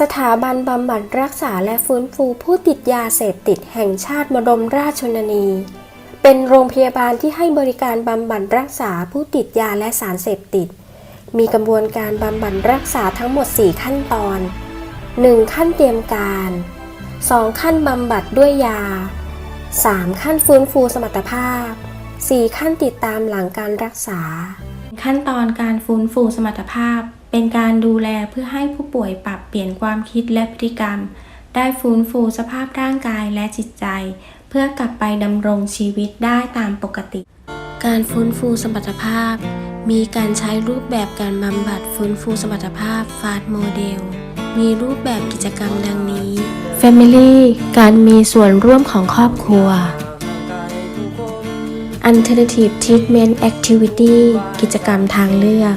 สถาบันบำบัดรักษาและฟื้นฟูผู้ติดยาเสพติดแห่งชาติมรมราชชนนี เป็นโรงพยาบาลที่ให้บริการบำบัดรักษาผู้ติดยาและสารเสพติด มีกระบวนการบำบัดรักษาทั้งหมด 4 ขั้นตอน 1. ขั้นเตรียมการ 2. ขั้นบำบัดด้วยยา 3. ขั้นฟื้นฟูสมรรถภาพ 4. ขั้นติดตามหลังการรักษา ขั้นตอนการฟื้นฟูสมรรถภาพ เป็นการดูแลเพื่อให้ผู้ป่วยปรับเปลี่ยนความคิดและพฤติกรรม ได้ฟื้นฟูสภาพร่างกายและจิตใจ เพื่อกลับไปดำรงชีวิตได้ตามปกติ การฟื้นฟูสมรรถภาพ มีการใช้รูปแบบการบำบัดฟื้นฟูสมรรถภาพฟาสโมเดล มีรูปแบบกิจกรรมดังนี้ Family การมีส่วนร่วมของครอบครัว Alternative Treatment Activity กิจกรรมทางเลือก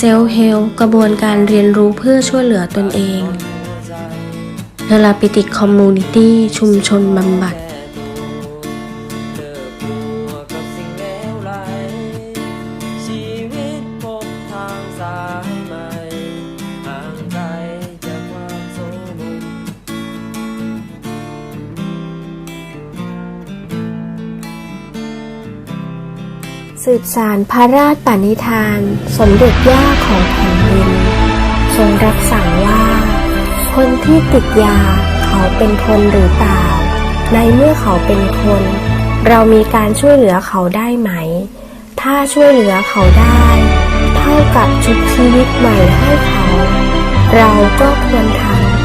เซลเฮลกระบวนการเรียนรู้เพื่อช่วยเหลือตนเองเทราปิติคอมมูนิตี้ชุมชนบำบัด สืบสารพระราชปณิธาน สมเด็จย่าของแผ่นดิน ทรงรับสั่งว่า คนที่ติดยาเขาเป็นคนหรือเปล่า ในเมื่อเขาเป็นคน เรามีการช่วยเหลือเขาได้ไหม ถ้าช่วยเหลือเขาได้ เท่ากับชุบชีวิตใหม่ให้เขา เราก็ควรทำ